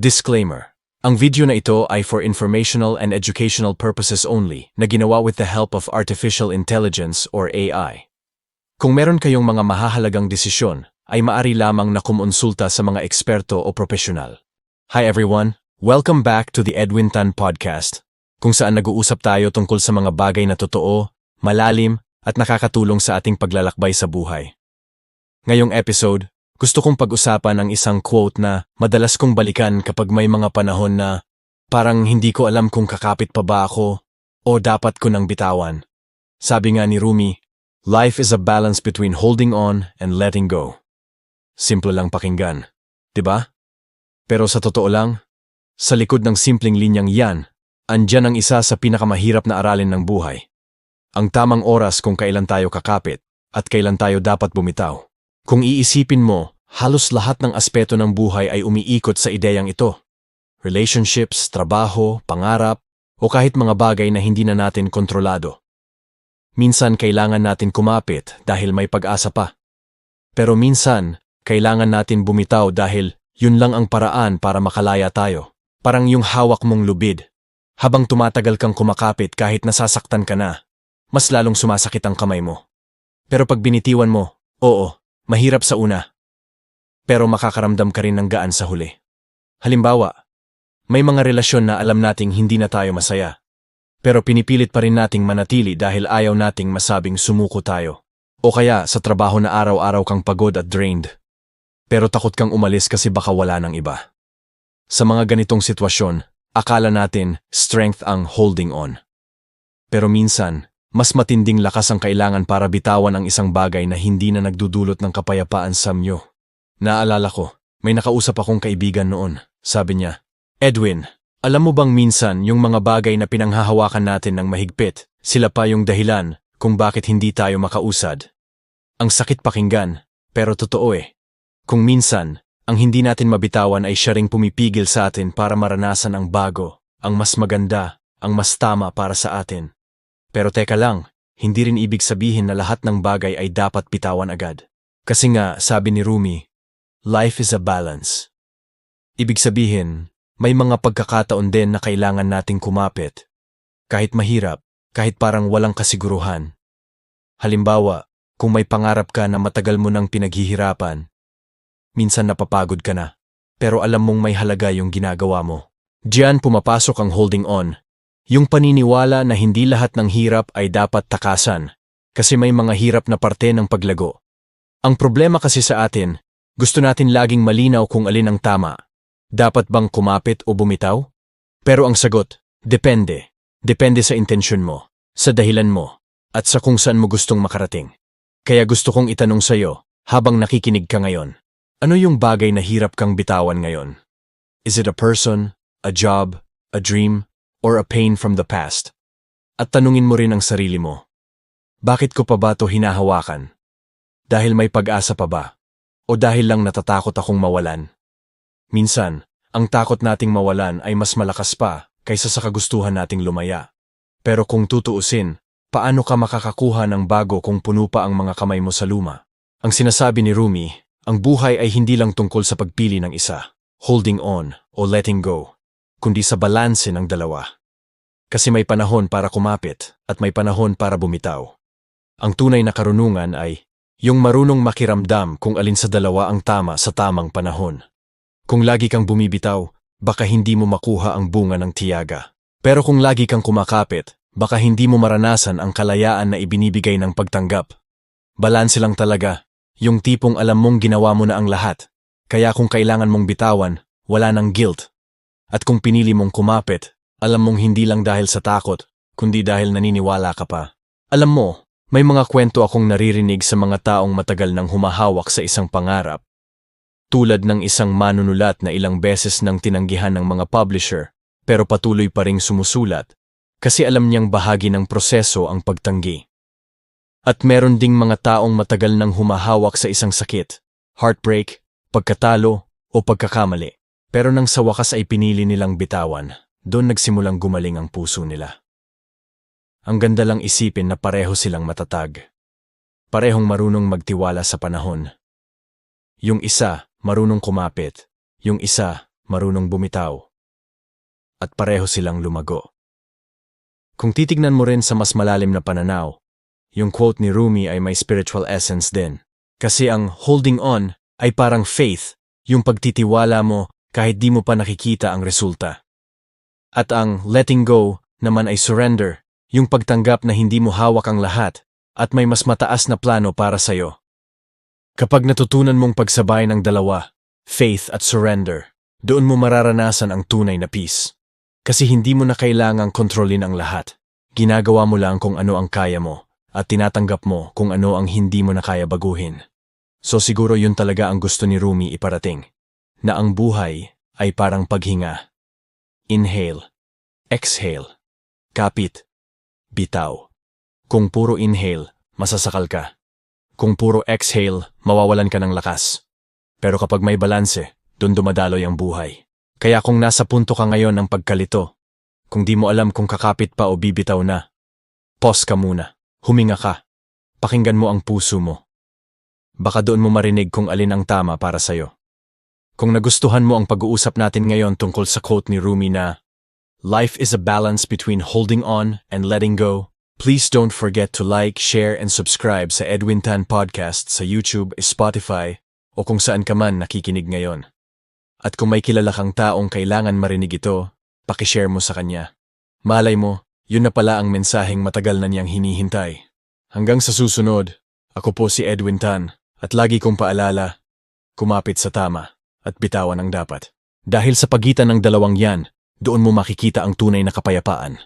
Disclaimer. Ang video na ito ay for informational and educational purposes only na ginawa with the help of Artificial Intelligence or AI. Kung meron kayong mga mahahalagang desisyon, ay maari lamang na kumonsulta sa mga eksperto o profesional. Hi everyone, welcome back to the Edwin Tan Podcast, kung saan nag-uusap tayo tungkol sa mga bagay na totoo, malalim, at nakakatulong sa ating paglalakbay sa buhay. Ngayong episode, gusto kong pag-usapan ang isang quote na madalas kong balikan kapag may mga panahon na parang hindi ko alam kung kakapit pa ba ako o dapat ko nang bitawan. Sabi nga ni Rumi, Life is a balance between holding on and letting go. Simple lang pakinggan, 'di ba? Pero sa totoo lang, sa likod ng simpleng linyang yan, andyan ang isa sa pinakamahirap na aralin ng buhay. Ang tamang oras kung kailan tayo kakapit at kailan tayo dapat bumitaw. Kung iisipin mo, halos lahat ng aspeto ng buhay ay umiikot sa ideyang ito. Relationships, trabaho, pangarap, o kahit mga bagay na hindi na natin kontrolado. Minsan kailangan natin kumapit dahil may pag-asa pa. Pero minsan, kailangan natin bumitaw dahil yun lang ang paraan para makalaya tayo. Parang yung hawak mong lubid. Habang tumatagal kang kumakapit kahit nasasaktan ka na, mas lalong sumasakit ang kamay mo. Pero pag binitiwan mo, oo, mahirap sa una. Pero makakaramdam ka rin ng gaan sa huli. Halimbawa, may mga relasyon na alam nating hindi na tayo masaya. Pero pinipilit pa rin nating manatili dahil ayaw nating masabing sumuko tayo. O kaya sa trabaho na araw-araw kang pagod at drained. Pero takot kang umalis kasi baka wala ng iba. Sa mga ganitong sitwasyon, akala natin strength ang holding on. Pero minsan, mas matinding lakas ang kailangan para bitawan ang isang bagay na hindi na nagdudulot ng kapayapaan sa myo. Naalala ko, may nakausap akong kaibigan noon. Sabi niya, Edwin, alam mo bang minsan yung mga bagay na pinanghahawakan natin ng mahigpit, sila pa yung dahilan kung bakit hindi tayo makausad. Ang sakit pakinggan, pero totoo eh. Kung minsan, ang hindi natin mabitawan ay siya ring pumipigil sa atin para maranasan ang bago, ang mas maganda, ang mas tama para sa atin. Pero teka lang, hindi rin ibig sabihin na lahat ng bagay ay dapat bitawan agad. Kasi nga, sabi ni Rumi, life is a balance. Ibig sabihin, may mga pagkakataon din na kailangan nating kumapit. Kahit mahirap, kahit parang walang kasiguruhan. Halimbawa, kung may pangarap ka na matagal mo nang pinaghihirapan, minsan napapagod ka na, pero alam mong may halaga yung ginagawa mo. Diyan pumapasok ang holding on, yung paniniwala na hindi lahat ng hirap ay dapat takasan, kasi may mga hirap na parte ng paglago. Ang problema kasi sa atin, gusto natin laging malinaw kung alin ang tama. Dapat bang kumapit o bumitaw? Pero ang sagot, depende. Depende sa intensyon mo, sa dahilan mo, at sa kung saan mo gustong makarating. Kaya gusto kong itanong sa'yo, habang nakikinig ka ngayon, ano yung bagay na hirap kang bitawan ngayon? Is it a person, a job, a dream, or a pain from the past? At tanungin mo rin ang sarili mo, bakit ko pa ba to hinahawakan? Dahil may pag-asa pa ba? O dahil lang natatakot akong mawalan? Minsan, ang takot nating mawalan ay mas malakas pa kaysa sa kagustuhan nating lumaya. Pero kung tutuusin, paano ka makakakuha ng bago kung puno pa ang mga kamay mo sa luma? Ang sinasabi ni Rumi, ang buhay ay hindi lang tungkol sa pagpili ng isa, holding on o letting go, kundi sa balanse ng dalawa. Kasi may panahon para kumapit at may panahon para bumitaw. Ang tunay na karunungan ay yung marunong makiramdam kung alin sa dalawa ang tama sa tamang panahon. Kung lagi kang bumibitaw, baka hindi mo makuha ang bunga ng tiyaga. Pero kung lagi kang kumakapit, baka hindi mo maranasan ang kalayaan na ibinibigay ng pagtanggap. Balanse lang talaga, yung tipong alam mong ginawa mo na ang lahat. Kaya kung kailangan mong bitawan, wala nang guilt. At kung pinili mong kumapit, alam mong hindi lang dahil sa takot, kundi dahil naniniwala ka pa. Alam mo, may mga kwento akong naririnig sa mga taong matagal nang humahawak sa isang pangarap tulad ng isang manunulat na ilang beses nang tinanggihan ng mga publisher pero patuloy pa ring sumusulat kasi alam niyang bahagi ng proseso ang pagtanggi. At meron ding mga taong matagal nang humahawak sa isang sakit, heartbreak, pagkatalo o pagkakamali. Pero nang sa wakas ay pinili nilang bitawan, doon nagsimulang gumaling ang puso nila. Ang ganda lang isipin na pareho silang matatag. Parehong marunong magtiwala sa panahon. Yung isa, marunong kumapit. Yung isa, marunong bumitaw. At pareho silang lumago. Kung titignan mo rin sa mas malalim na pananaw, yung quote ni Rumi ay may spiritual essence din. Kasi ang holding on ay parang faith, yung pagtitiwala mo kahit di mo pa nakikita ang resulta. At ang letting go naman ay surrender, yung pagtanggap na hindi mo hawak ang lahat at may mas mataas na plano para sa'yo. Kapag natutunan mong pagsabay ng dalawa, faith at surrender, doon mo mararanasan ang tunay na peace. Kasi hindi mo na kailangang kontrolin ang lahat. Ginagawa mo lang kung ano ang kaya mo at tinatanggap mo kung ano ang hindi mo na kaya baguhin. So siguro yun talaga ang gusto ni Rumi iparating, na ang buhay ay parang paghinga. Inhale, exhale, kapit, bitaw. Kung puro inhale, masasakal ka. Kung puro exhale, mawawalan ka ng lakas. Pero kapag may balanse, dun dumadaloy ang buhay. Kaya kung nasa punto ka ngayon ng pagkalito, kung di mo alam kung kakapit pa o bibitaw na, pause ka muna, huminga ka, pakinggan mo ang puso mo. Baka doon mo marinig kung alin ang tama para sa'yo. Kung nagustuhan mo ang pag-uusap natin ngayon tungkol sa quote ni Rumi na, Life is a balance between holding on and letting go. Please don't forget to like, share, and subscribe sa Edwin Tan Podcast sa YouTube, Spotify, o kung saan ka man nakikinig ngayon. At kung may kilala kang taong kailangan marinig ito, pakishare mo sa kanya. Malay mo, yun na pala ang mensaheng matagal na niyang hinihintay. Hanggang sa susunod, ako po si Edwin Tan, at lagi kong paalala, kumapit sa tama at bitawan ang dapat. Dahil sa pagitan ng dalawang yan, doon mo makikita ang tunay na kapayapaan.